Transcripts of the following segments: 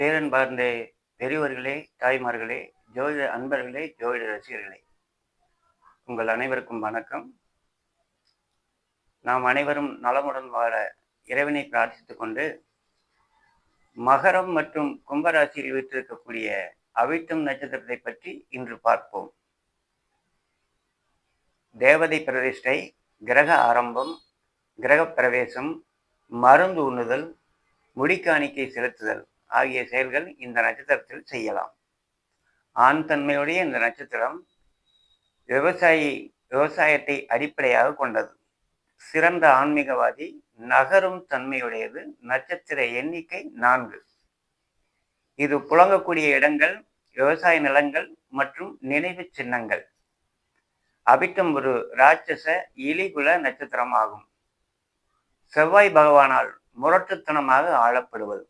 பேரன்பார்ந்த பெரியவர்களே தாய்மார்களே ஜோதிட அன்பர்களே ஜோதிட ரசிகர்களே உங்கள் அனைவருக்கும் வணக்கம். நாம் அனைவரும் நலமுடன் வாழ இறைவனை பிரார்த்தித்துக் கொண்டு மகரம் மற்றும் கும்பராசியில் வீற்றிருக்கக்கூடிய அவிட்டம் நட்சத்திரத்தை பற்றி இன்று பார்ப்போம். தேவதை பிரதிஷ்டை கிரக ஆரம்பம் கிரக பிரவேசம் மருந்து உண்ணுதல் முடிக்காணிக்கை செலுத்துதல். ஆகிய செயல்கள் இந்த நட்சத்திரத்தில் செய்யலாம். ஆண் தன்மையுடைய இந்த நட்சத்திரம் விவசாயி விவசாயத்தை அடிப்படையாக கொண்டது. சிறந்த ஆன்மீகவாதி நகரும் தன்மையுடையது நட்சத்திர எண்ணிக்கை நான்கு. இது புழங்கக்கூடிய இடங்கள் விவசாய நிலங்கள் மற்றும் நினைவு சின்னங்கள். அபிட்டம் ஒரு ராட்சச இலிகுல நட்சத்திரம் ஆகும் செவ்வாய் பகவானால் முரட்டுத்தனமாக ஆளப்படுவது.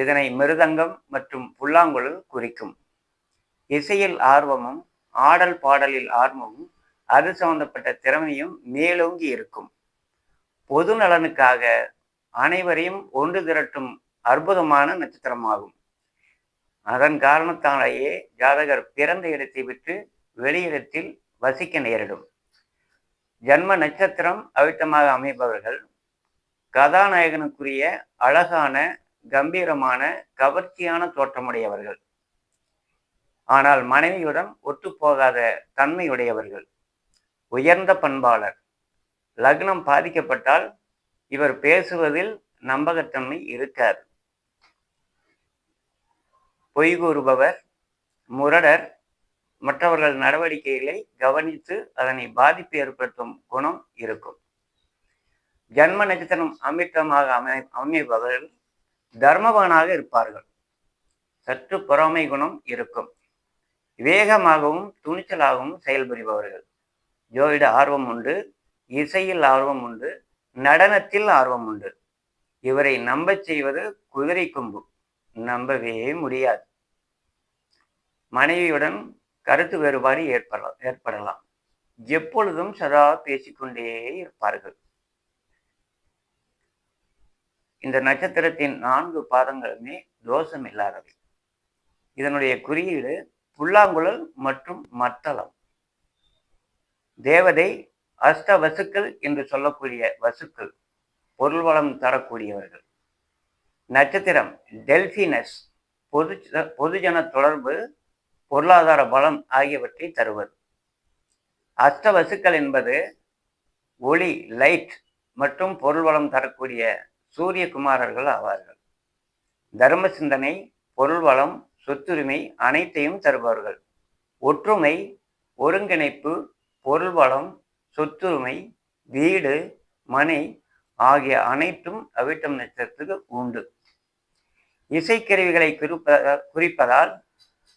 இதனை மிருதங்கம் மற்றும் புல்லாங்குழல் குறிக்கும். இசையில் ஆர்வமும் ஆடல் பாடலில் ஆர்வமும் அது சம்பந்தப்பட்ட திறமையும் மேலோங்கி இருக்கும். பொது நலனுக்காக அனைவரையும் ஒன்று திரட்டும் அற்புதமான நட்சத்திரமாகும். அதன் காரணத்தாலேயே ஜாதகர் பிறந்த இடத்தை விட்டு வெளியிடத்தில் வசிக்க நேரிடும். ஜன்ம நட்சத்திரம் அவிட்டமாக அமைப்பவர்கள் கதாநாயகனுக்குரிய அழகான கம்பீரமான கவர்ச்சியான தோற்றமுடையவர்கள். ஆனால் மனைவியுடன் ஒத்துப்போகாத தன்மையுடையவர்கள். உயர்ந்த பண்பாளர். லக்னம் பாதிக்கப்பட்டால் இவர் பேசுவதில் நம்பகத்தன்மை இருக்காது. பொய் கூறுபவர் முரடர் மற்றவர்கள் நடவடிக்கைகளை கவனித்து அதனை பாதிப்பு ஏற்படுத்தும் குணம் இருக்கும். ஜன்ம நட்சத்திரம் அமிர்தமாக அமை அமைபவர்கள் தர்மவானாக இருப்பார்கள். சற்று பொறாமை குணம் இருக்கும். வேகமாகவும் துணிச்சலாகவும் செயல்புரிபவர்கள். ஜோதிட ஆர்வம் உண்டு இசையில் ஆர்வம் உண்டு நடனத்தில் ஆர்வம் உண்டு. இவரை நம்பச் செய்வது குதிரை கொம்பு. நம்பவே முடியாது. மனைவியுடன் கருத்து வேறுபாடு ஏற்படலாம் ஏற்படலாம். எப்பொழுதும் சதா பேசிக்கொண்டே இருப்பார்கள். இந்த நட்சத்திரத்தின் நான்கு பாதங்களுமே தோஷம் இல்லாதவை இதனுடைய குறியீடு புல்லாங்குழல் மற்றும் மத்தளம். தேவதை அஷ்ட வசுக்கள் என்று சொல்லக்கூடிய வசுக்கள் பொருள் வளம் தரக்கூடியவர்கள். நட்சத்திரம் டெல்பினஸ் பொது பொதுஜன தொடர்பு பொருளாதார பலம் ஆகியவற்றை தருவது. அஷ்ட வசுக்கள் என்பது ஒளி லைட் மற்றும் பொருள் வளம் தரக்கூடிய சூரியகுமாரர்கள் ஆவார்கள். தர்ம சிந்தனை பொருள் வளம் சொத்துரிமை அனைத்தையும் தருபவர்கள். ஒற்றுமை ஒருங்கிணைப்பு பொருள் வளம் சொத்துரிமை வீடு மனை ஆகிய அனைத்தும் அவிட்டம் நட்சத்திரத்துக்கு உண்டு. இசைக்கருவிகளை குறிப்ப குறிப்பதால்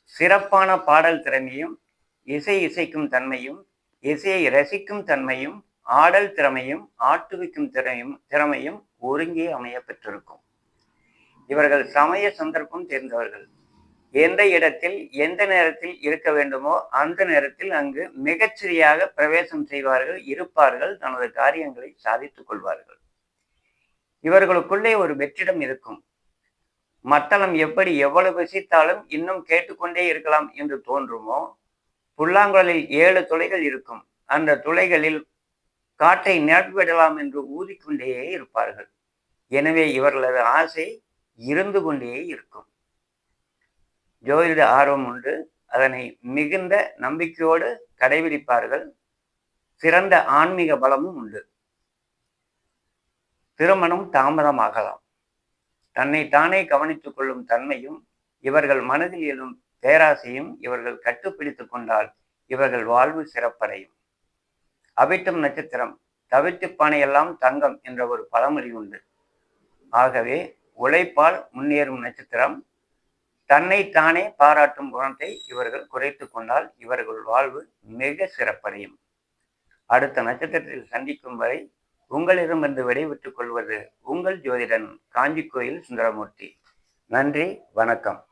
சிறப்பான பாடல் திறமையும் இசை இசைக்கும் தன்மையும் இசையை ரசிக்கும் தன்மையும் ஆடல் திறமையும் ஆட்டுவிக்கும் திறமையும் திறமையும் ஒருங்கே அமைய பெற்றிருக்கும். இவர்கள் சமய சந்தர்ப்பம் தேர்ந்தவர்கள். எந்த இடத்தில் எந்த நேரத்தில் இருக்க வேண்டுமோ அந்த நேரத்தில் அங்கு மிகச்சரியாக பிரவேசம் செய்வார்கள் இருப்பார்கள் தனது காரியங்களை சாதித்துக் கொள்வார்கள். இவர்களுக்குள்ளே ஒரு வெற்றிடம் இருக்கும். மத்தளம் எப்படி எவ்வளவு விசித்தாலும் இன்னும் கேட்டுக்கொண்டே இருக்கலாம் என்று தோன்றுமோ புல்லாங்குழலில் ஏழு துளைகள் இருக்கும். அந்த துளைகளில் காற்றை நிரப்பிவிடலாம் என்று ஊதிக்கொண்டே இருப்பார்கள். எனவே இவர்களது ஆசை இருந்து கொண்டே இருக்கும். ஜோதிட ஆர்வம் உண்டு. அதனை மிகுந்த நம்பிக்கையோடு கடைபிடிப்பார்கள். சிறந்த ஆன்மீக பலமும் உண்டு. திருமணம் தாமதமாகலாம். தன்னை தானே கவனித்துக் கொள்ளும் தன்மையும் இவர்கள் மனதில் எழும் பேராசையும் இவர்கள் கட்டுப்பிடித்து கொண்டால் இவர்கள் வாழ்வு சிறப்படையும். அவிட்டம் நட்சத்திரம் தவிட்டு பானையெல்லாம் தங்கம் என்ற ஒரு பழமொழி உண்டு. ஆகவே உழைப்பால் முன்னேறும் நட்சத்திரம் தன்னை தானே பாராட்டும் குணத்தை இவர்கள் குறைத்து கொண்டால் இவர்கள் வாழ்வு மிக சிறப்படையும். அடுத்த நட்சத்திரத்தில் சந்திக்கும் வரை உங்களிடமிருந்து விடைபெற்றுக் கொள்வது உங்கள் ஜோதிடன் காஞ்சி கோயில் சுந்தரமூர்த்தி. நன்றி வணக்கம்.